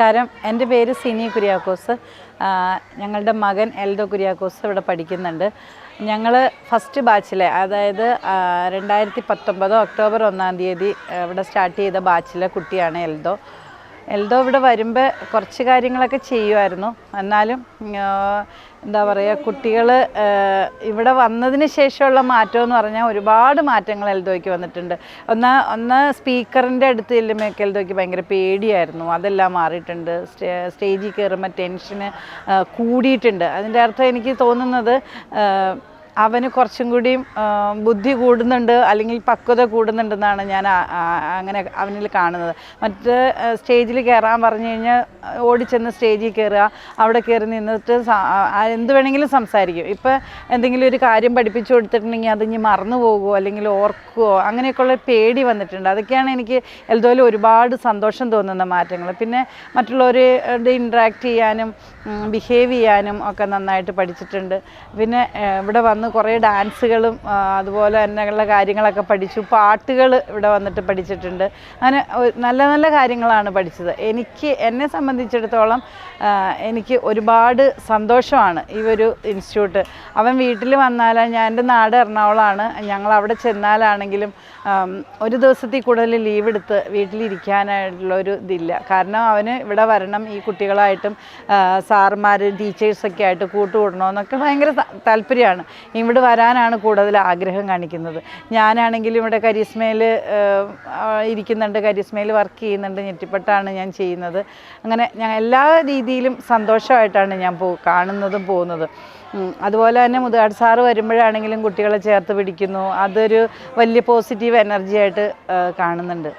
നമസ്കാരം. എന്റെ പേര് സിനി കുര്യാക്കോസ്. ഞങ്ങളുടെ മകൻ എൽദോ കുര്യാക്കോസ് ഇവിടെ പഠിക്കുന്നുണ്ട്. ഞങ്ങൾ ഫസ്റ്റ് ബാച്ചിലെ അതായത് രണ്ടായിരത്തി പത്തൊമ്പത് ഒക്ടോബർ ഒന്നാം തീയതി ഇവിടെ സ്റ്റാർട്ട് ചെയ്ത ബാച്ചിലെ കുട്ടിയാണ് എൽദോ. എൽദോ ഇവിടെ വരുമ്പോൾ കുറച്ച് കാര്യങ്ങളൊക്കെ ചെയ്യുമായിരുന്നു എന്നാലും എന്താ പറയുക കുട്ടികൾ ഇവിടെ വന്നതിന് ശേഷമുള്ള മാറ്റം എന്ന് പറഞ്ഞാൽ ഒരുപാട് മാറ്റങ്ങൾ എൽദോയ്ക്ക് വന്നിട്ടുണ്ട്. ഒന്ന് ഒന്ന് സ്പീക്കറിന്റെ അടുത്ത് ചെല്ലുമ്പോഴൊക്കെ എൽദോയ്ക്ക് ഭയങ്കര പേടിയായിരുന്നു. അതെല്ലാം മാറിയിട്ടുണ്ട്. സ്റ്റേ സ്റ്റേജിൽ കയറുമ്പോൾ ടെൻഷന് കൂടിയിട്ടുണ്ട്. അതിന്റെ അർത്ഥം എനിക്ക് തോന്നുന്നത് അവന് കുറച്ചും കൂടിയും ബുദ്ധി കൂടുന്നുണ്ട് അല്ലെങ്കിൽ പക്വത കൂടുന്നുണ്ടെന്നാണ് ഞാൻ അങ്ങനെ അവനിൽ കാണുന്നത്. മറ്റ് സ്റ്റേജിൽ കയറാൻ പറഞ്ഞു കഴിഞ്ഞാൽ ഓടിച്ചെന്ന് സ്റ്റേജിൽ കയറുക അവിടെ കയറി നിന്നിട്ട് എന്ത് വേണമെങ്കിലും സംസാരിക്കും. ഇപ്പം എന്തെങ്കിലും ഒരു കാര്യം പഠിപ്പിച്ചു കൊടുത്തിട്ടുണ്ടെങ്കിൽ അത് ഇനി മറന്നു പോകുമോ അല്ലെങ്കിൽ ഓർക്കുമോ അങ്ങനെയൊക്കെയുള്ള പേടി വന്നിട്ടുണ്ട്. അതൊക്കെയാണ് എനിക്ക് എൽദോയിൽ ഒരുപാട് സന്തോഷം തോന്നുന്ന മാറ്റങ്ങൾ. പിന്നെ മറ്റുള്ളവരുടെ ഇൻട്രാക്ട് ചെയ്യാനും ബിഹേവ് ചെയ്യാനും ഒക്കെ നന്നായിട്ട് പഠിച്ചിട്ടുണ്ട്. പിന്നെ ഇവിടെ കുറേ ഡാൻസുകളും അതുപോലെ തന്നെയുള്ള കാര്യങ്ങളൊക്കെ പഠിച്ചു. പാട്ടുകൾ ഇവിടെ വന്നിട്ട് പഠിച്ചിട്ടുണ്ട്. അങ്ങനെ നല്ല നല്ല കാര്യങ്ങളാണ് പഠിച്ചത്. എനിക്ക് എന്നെ സംബന്ധിച്ചിടത്തോളം എനിക്ക് ഒരുപാട് സന്തോഷമാണ് ഈ ഒരു ഇൻസ്റ്റിറ്റ്യൂട്ട്. അവൻ വീട്ടിൽ വന്നാലും ഞാൻ എന്റെ നാട് എറണാകുളമാണ് ഞങ്ങൾ അവിടെ ചെന്നാലാണെങ്കിലും ഒരു ദിവസത്തിൽ കൂടുതൽ ലീവ് എടുത്ത് വീട്ടിലിരിക്കാനായിട്ടുള്ള ഒരു ഇതില്ല. കാരണം അവന് ഇവിടെ വരണം ഈ കുട്ടികളായിട്ടും സാറുമാരും ടീച്ചേഴ്സൊക്കെ ആയിട്ട് കൂട്ടുകൂടണമെന്നൊക്കെ ഭയങ്കര താല്പര്യമാണ്. ഇവിടെ വരാനാണ് കൂടുതൽ ആഗ്രഹം കാണിക്കുന്നത്. ഞാനാണെങ്കിലും ഇവിടെ കരിസ്മയിൽ ഇരിക്കുന്നുണ്ട് കരിസ്മയിൽ വർക്ക് ചെയ്യുന്നുണ്ട് ഞെട്ടിപ്പെട്ടാണ് ഞാൻ ചെയ്യുന്നത്. അങ്ങനെ ഞാൻ എല്ലാ രീതിയിലും സന്തോഷമായിട്ടാണ് ഞാൻ പോ കാണുന്നതും പോകുന്നത്. അതുപോലെ തന്നെ മുതുകാട് സാറ് വരുമ്പോഴാണെങ്കിലും കുട്ടികളെ ചേർത്ത് പിടിക്കുന്നു. അതൊരു വലിയ പോസിറ്റീവ് എനർജി ആയിട്ട് കാണുന്നുണ്ട്.